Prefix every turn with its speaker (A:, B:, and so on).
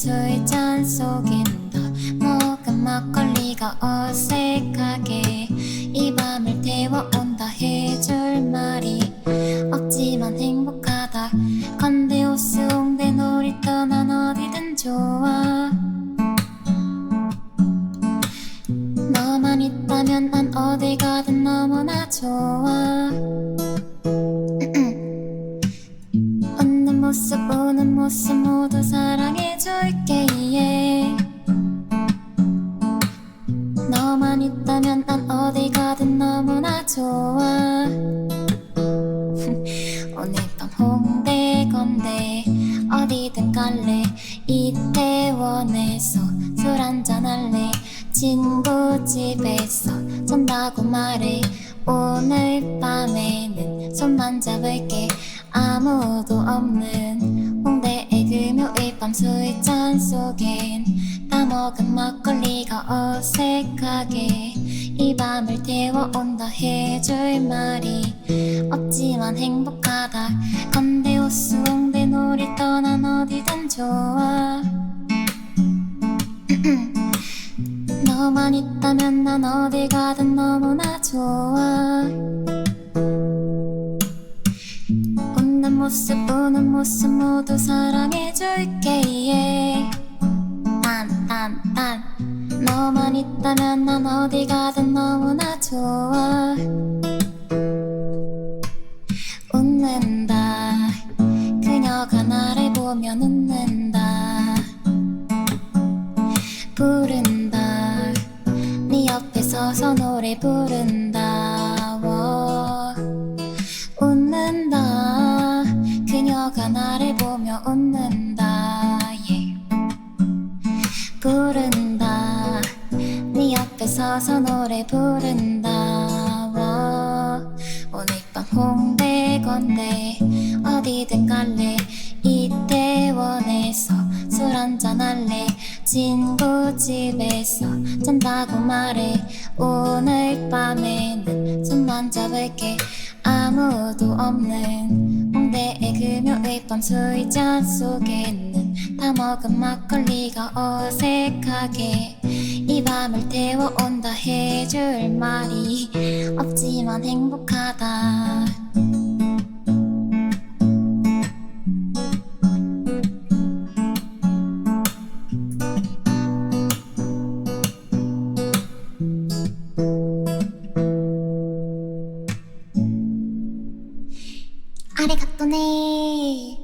A: 술잔 속에 다 먹은 막걸리가 어색하게 이 밤을 태워 있다면 난 어디 가든 너무나 좋아. 웃는 모습 우는 모습 모두 사랑해줄게 yeah. 너만 있다면 난 어디 가든 너무나 좋아. 오늘 밤 홍대 건대 어디든 갈래. 이태원에서 술 한잔 할래 친구 집에서 잔다고 말해. 오늘 밤에는 손만 잡을게. 아무도 없는 홍대의 금요일 밤 술잔 속엔 다 먹은 막걸리가 어색하게 이 밤을 태워온다 해줄 말이 없지만 행복하다. 건대 호수 홍대 놀이터 난 어디든 좋아 너만 있다면 난 어디 가든 너무나 좋아. 웃는 모습 우는 모습 모두 사랑해줄게 yeah. 너만 있다면 난 어디 가든 너무나 좋아. 웃는다. 그녀가 나를 보면 웃는다. 부른다 서서 노래 부른다 워. 웃는다 그녀가 나를 보며 웃는다 yeah. 부른다 네 옆에 서서 노래 부른다 워. 오늘 밤 홍대 건대 어디든 갈래 이태원에서 술 한잔 할래 친구 집에서 잔다고 말해. 오늘 밤에는 손만 잡을게. 아무도 없는 홍대의 금요일 밤 술잔 속에는 다 먹은 막걸리가 어색하게. 이 밤을 태워온다 해줄 말이 없지만 행복하다 아리가또네